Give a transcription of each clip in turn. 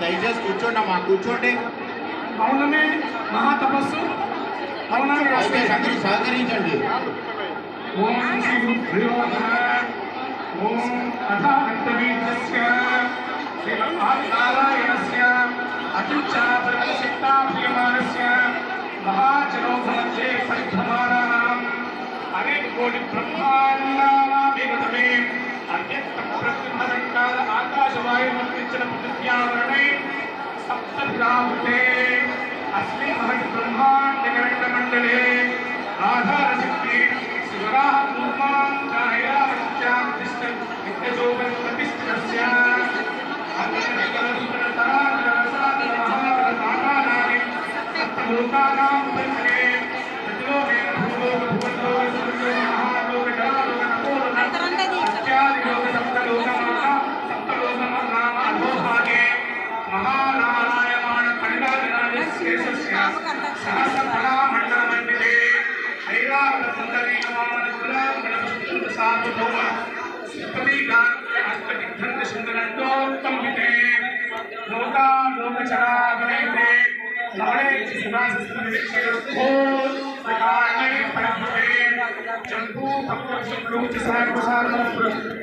దయచేసి కూర్చోండి అమ్మా కూర్చోండి. మౌనమే మహాతపస్సు. దయచేసి అందరూ సహకరించండి. ఓం శ్రీ ఓం శ్రీమన్నారాయణస్య అనేక కోటి బ్రహ్మాండానామిగతమే అత్యంత ప్రతిభలంకాల ఆకాశవాయుమర్పించిన పృథివ్యావరణే సప్తగ్రాముతే అస్మిన్ మహత్ బ్రహ్మాండగరండమండలే ఆధారశక్తి శివరాः పూర్వాం ఛాయావత్యాం తిష్టం నిత్యజోగం ప్రతిష్ఠితస్య సప్తలోకానాం ಸಹಸ್ರಧನ ಮಂಡಲಮಂಡಲೇ ಐರಾವತ ಸುಂದರಿ ನಮಾಮನುಕುಲ ಮಣಸೂತ್ರ ಸಾಧು ಭೌಮ ಸಿಪ್ಪದಿ ಗಾತ್ರ ಅಷ್ಟವಿದ್ಧಂತ ಸುಂದರಂತೋತ್ತಂಬಿತೆ ಲೋಕ ಲೋಕಚರಾವಲೈತೆ ನವಳೆ ಸುಧಾಸಿಸ್ತ ನಿರೀಕ್ಷೆ ಓ ಸಕಾಲೈ ಪರಂಪರೆ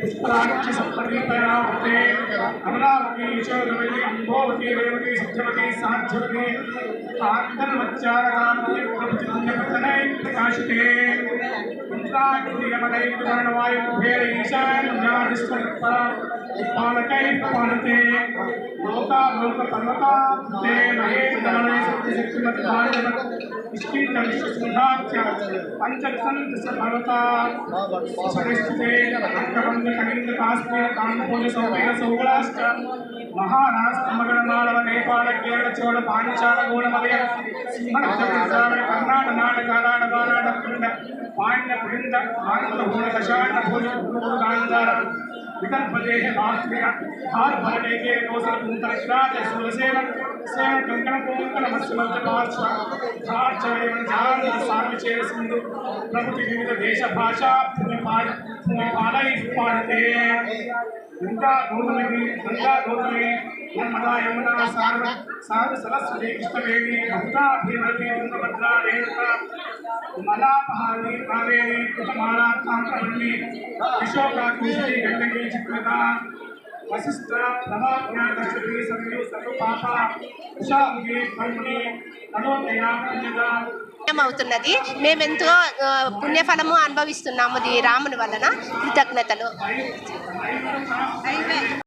పుష్పరాక్ష సప్తదీపరావతే అమరావతి యశోదవతి అంబోవతి రేవతి సిద్ధవతి సాధ్యవతి ఆంతర్వచ్చారకామతి పాలకై పాలతే లోకా లోక పర్వతా తే మహేంద్రమణే సత్యశక్తిమత్ భారత ఇష్టీత విశ్వసుధాచ్య పంచదశంత సర్వతా సరిష్ఠితే అంకబంధ కళింగ కాశ్మీర కాంభోజ సౌమేర సౌగులాశ్చ మహారాష్ట్ర మగర మాళవ నేపాళ కేరళ చోళ పాంచాల గోళమలయ సింహ కర్ణాటక నాటక నాట బాలాట కుండ పాండ్య పురింద ఆంధ్ర భూణ దశాండ భోజ గాంధార వికల్పదేహ ఆస్త్రియ హార భరణేకే దోసర కుంతర శ్రాజ మలాపహారి కావేరి విశోకాకృష్ణి చిత్రత సర్వపాప అవుతున్నది మేమెంతో పుణ్యఫలము అనుభవిస్తున్నాము రాముని వలన కృతజ్ఞతలు.